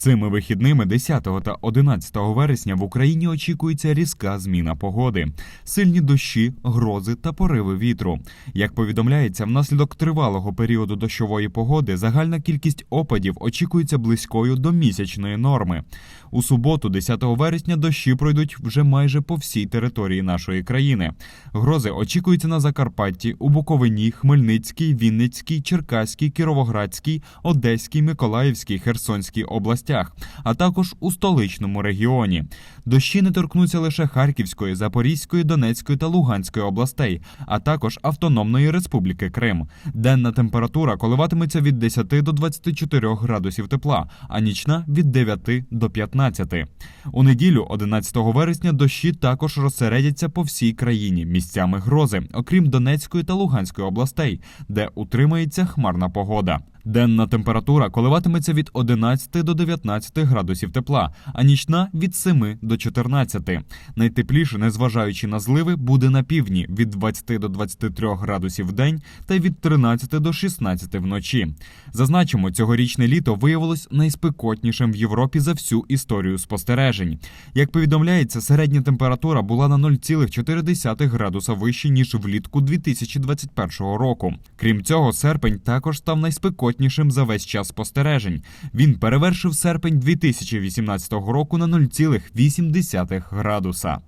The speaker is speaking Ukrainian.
Цими вихідними 10 та 11 вересня в Україні очікується різка зміна погоди, сильні дощі, грози та пориви вітру. Як повідомляється, внаслідок тривалого періоду дощової погоди загальна кількість опадів очікується близькою до місячної норми. У суботу, 10 вересня, дощі пройдуть вже майже по всій території нашої країни. Грози очікуються на Закарпатті, у Буковині, Хмельницькій, Вінницькій, Черкаській, Кіровоградській, Одеській, Миколаївській, Херсонській областях, а також у столичному регіоні. Дощі не торкнуться лише Харківської, Запорізької, Донецької та Луганської областей, а також Автономної Республіки Крим. Денна температура коливатиметься від 10 до 24 градусів тепла, а нічна від 9 до 15. У неділю, 11 вересня, дощі також розсередяться по всій країні місцями грози, окрім Донецької та Луганської областей, де утримається хмарна погода. Денна температура коливатиметься від 11 до 19 градусів тепла, а нічна від 7 до 14. Найтепліше, незважаючи на зливи, буде на півдні від 20 до 23 градусів в день та від 13 до 16 вночі. Зазначимо, цьогорічне літо виявилось найспекотнішим в Європі за всю історію спостережень. Як повідомляється, середня температура була на 0,4 градуса вище ніж влітку 2021 року. Крім цього, серпень також став найспекотнішим за весь час спостережень. Він перевершив серпень 2018 року на 0,8 градуса.